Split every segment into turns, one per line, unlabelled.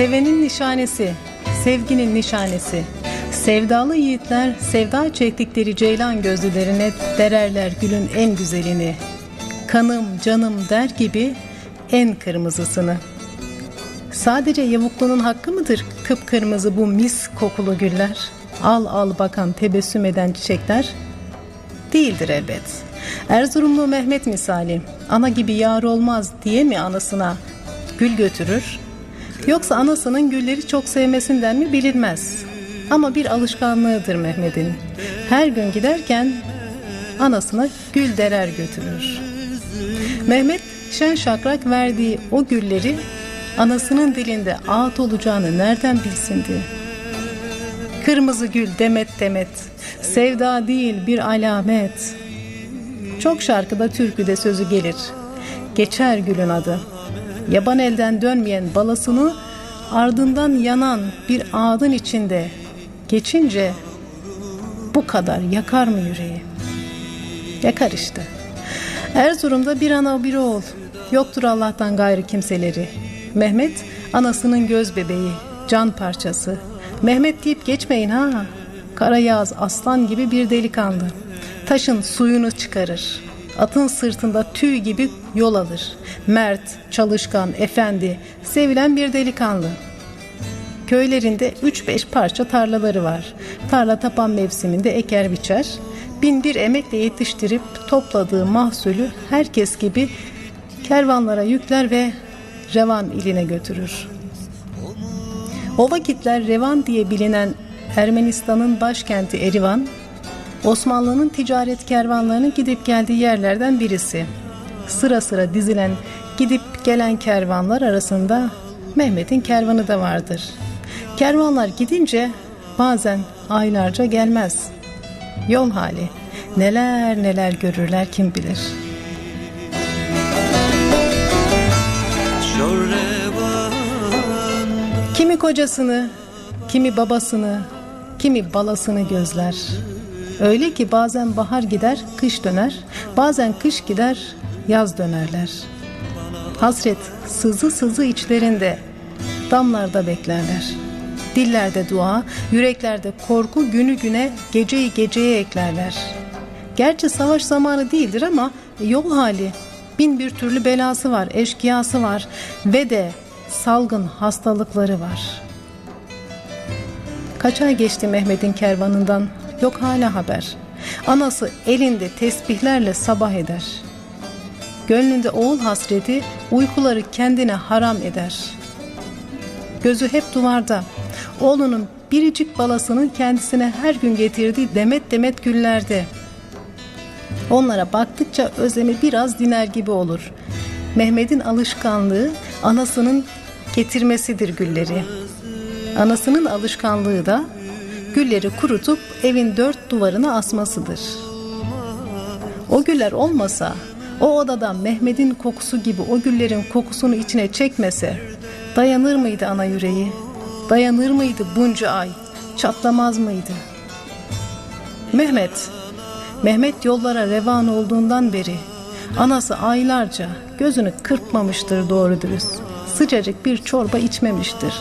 Sevenin nişanesi, sevginin nişanesi. Sevdalı yiğitler sevda çektikleri ceylan gözlülerine dererler gülün en güzelini. Kanım canım der gibi en kırmızısını. Sadece yavuklunun hakkı mıdır kıpkırmızı bu mis kokulu güller? Al al bakan tebessüm eden çiçekler? Değildir elbet. Erzurumlu Mehmet misali ana gibi yar olmaz diye mi anasına gül götürür? Yoksa anasının gülleri çok sevmesinden mi bilinmez. Ama bir alışkanlığıdır Mehmet'in. Her gün giderken anasına gül derer götürür. Mehmet şen şakrak verdiği o gülleri anasının dilinde ağıt olacağını nereden bilsindi? Kırmızı gül demet demet, sevda değil bir alamet. Çok şarkıda türküde sözü gelir. Geçer gülün adı. Yaban elden dönmeyen balasını ardından yanan bir ağdın içinde geçince bu kadar yakar mı yüreği? Yakar işte. Erzurum'da bir ana bir oğul. Yoktur Allah'tan gayrı kimseleri. Mehmet anasının göz bebeği, can parçası. Mehmet deyip geçmeyin ha. Karayağız aslan gibi bir delikanlı. Taşın suyunu çıkarır. Atın sırtında tüy gibi yol alır. Mert, çalışkan, efendi, sevilen bir delikanlı. Köylerinde 3-5 parça tarlaları var. Tarla tapan mevsiminde eker biçer. Bin bir emekle yetiştirip topladığı mahsulü herkes gibi kervanlara yükler ve Revan iline götürür. O vakitler Revan diye bilinen Ermenistan'ın başkenti Erivan, Osmanlı'nın ticaret kervanlarının gidip geldiği yerlerden birisi. Sıra sıra dizilen gidip gelen kervanlar arasında Mehmet'in kervanı da vardır. Kervanlar gidince bazen aylarca gelmez. Yol hali neler neler görürler kim bilir. Kimi kocasını, kimi babasını, kimi balasını gözler. Öyle ki bazen bahar gider, kış döner, bazen kış gider, yaz dönerler. Hasret sızı sızı içlerinde, damlarda beklerler. Dillerde dua, yüreklerde korku günü güne, geceyi geceye eklerler. Gerçi savaş zamanı değildir ama yol hali. Bin bir türlü belası var, eşkıyası var ve de salgın hastalıkları var. Kaç ay geçti Mehmet'in kervanından, yok hala haber. Anası elinde tesbihlerle sabah eder. Gönlünde oğul hasreti uykuları kendine haram eder. Gözü hep duvarda. Oğlunun biricik balasının kendisine her gün getirdiği demet demet güllerde. Onlara baktıkça özlemi biraz diner gibi olur. Mehmet'in alışkanlığı anasının getirmesidir gülleri. Anasının alışkanlığı da gülleri kurutup evin dört duvarına asmasıdır. O güller olmasa, o odada Mehmet'in kokusu gibi o güllerin kokusunu içine çekmese, dayanır mıydı ana yüreği? Dayanır mıydı bunca ay? Çatlamaz mıydı? Mehmet, Mehmet yollara revan olduğundan beri anası aylarca gözünü kırpmamıştır doğru dürüst. Sıcacık bir çorba içmemiştir.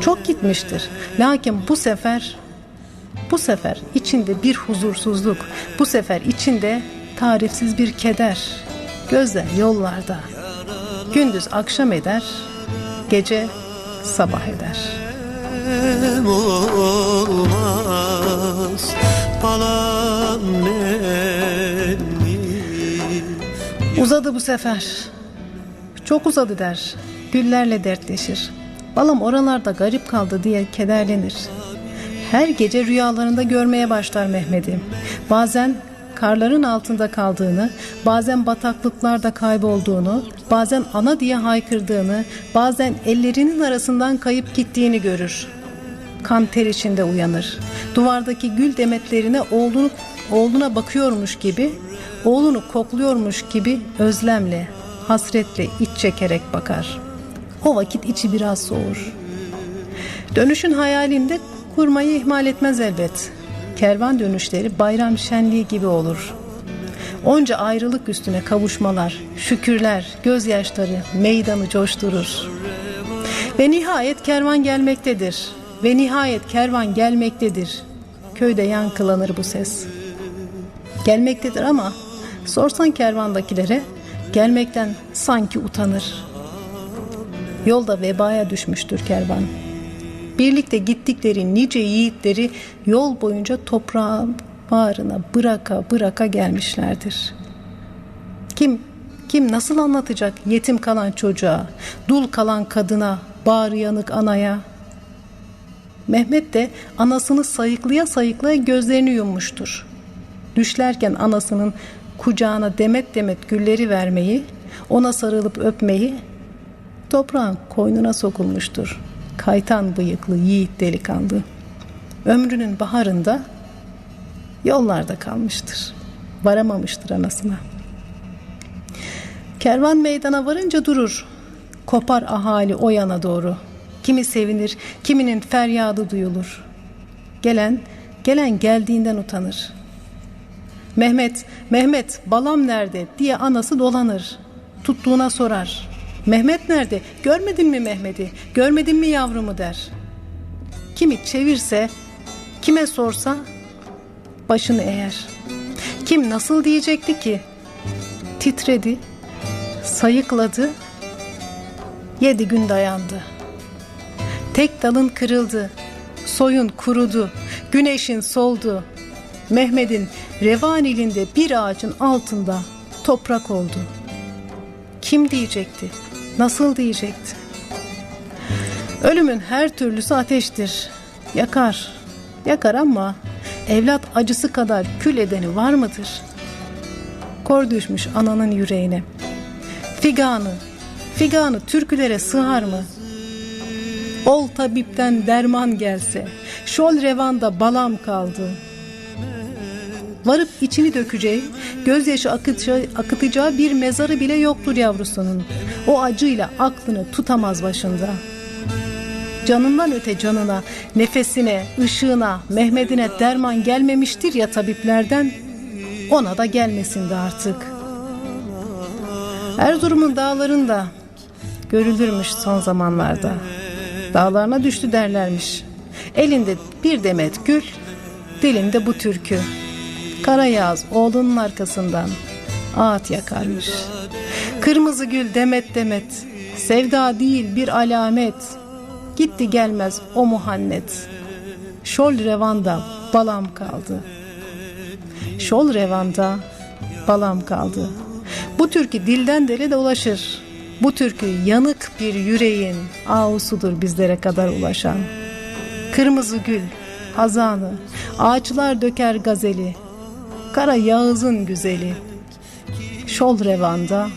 Çok gitmiştir. Lakin bu sefer bu sefer içinde bir huzursuzluk, bu sefer içinde tarifsiz bir keder. Gözler yollarda. Gündüz akşam eder, gece sabah eder.
olmaz
Uzadı bu sefer. Çok uzadı der. Güllerle dertleşir. Balam oralarda garip kaldı diye kederlenir. Her gece rüyalarında görmeye başlar Mehmet'i. Bazen karların altında kaldığını, bazen bataklıklarda kaybolduğunu, bazen ana diye haykırdığını, bazen ellerinin arasından kayıp gittiğini görür. Kan ter içinde uyanır. Duvardaki gül demetlerine oğlunu, oğluna bakıyormuş gibi, oğlunu kokluyormuş gibi özlemle, hasretle iç çekerek bakar. O vakit içi biraz soğur. Dönüşün hayalinde kurmayı ihmal etmez elbet. Kervan dönüşleri bayram şenliği gibi olur. Onca ayrılık üstüne kavuşmalar, şükürler, gözyaşları meydanı coşturur. Ve nihayet kervan gelmektedir. Ve nihayet kervan gelmektedir. Köyde yankılanır bu ses. Gelmektedir ama sorsan kervandakilere gelmekten sanki utanır. Yolda vebaya düşmüştür kervan. Birlikte gittikleri nice yiğitleri yol boyunca toprağın bağrına bıraka bıraka gelmişlerdir. Kim kim nasıl anlatacak yetim kalan çocuğa, dul kalan kadına, bağrı yanık anaya? Mehmet de anasını sayıklaya sayıklaya gözlerini yummuştur. Düşlerken anasının kucağına demet demet gülleri vermeyi, ona sarılıp öpmeyi toprağın koynuna sokulmuştur. Kaytan bıyıklı yiğit delikanlı. Ömrünün baharında yollarda kalmıştır. Varamamıştır anasına. Kervan meydana varınca durur. Kopar ahali o yana doğru. Kimi sevinir, kiminin feryadı duyulur. Gelen, gelen geldiğinden utanır. Mehmet, Mehmet, balam nerede diye anası dolanır. Tuttuğuna sorar. Mehmet nerede? Görmedin mi Mehmet'i? Görmedin mi yavrumu der. Kimi çevirse, kime sorsa başını eğer. Kim nasıl diyecekti ki? Titredi, sayıkladı, yedi gün dayandı. Tek dalın kırıldı, soyun kurudu, güneşin soldu. Mehmet'in revan ilinde bir ağacın altında toprak oldu. Kim diyecekti? Nasıl diyecekti? Ölümün her türlüsü ateştir. Yakar. Yakar ama evlat acısı kadar kül edeni var mıdır? Kor düşmüş ananın yüreğine. Figanı, figanı türkülere sığar mı? Ol tabipten derman gelse, şol revanda balam kaldı. Varıp içini dökeceği, gözyaşı akıtacağı, akıtacağı bir mezarı bile yoktur yavrusunun. O acıyla aklını tutamaz başında. Canından öte canına, nefesine, ışığına, Mehmet'ine derman gelmemiştir ya tabiplerden, ona da gelmesin de artık.'' Erzurum'un dağlarında görülürmüş son zamanlarda. Dağlarına düştü derlermiş. Elinde bir demet gül, dilinde bu türkü. Kara yağız oğlunun arkasından ağıt yakarmış. Kırmızı gül demet demet, sevda değil bir alamet. Gitti gelmez o muhannet. Şol revanda balam kaldı. Şol revanda balam kaldı. Bu türkü dilden dile de ulaşır. Bu türkü yanık bir yüreğin ağusudur bizlere kadar ulaşan. Kırmızı gül, hazanı, ağaçlar döker gazeli, kara Yağız'ın güzeli. Şol revanda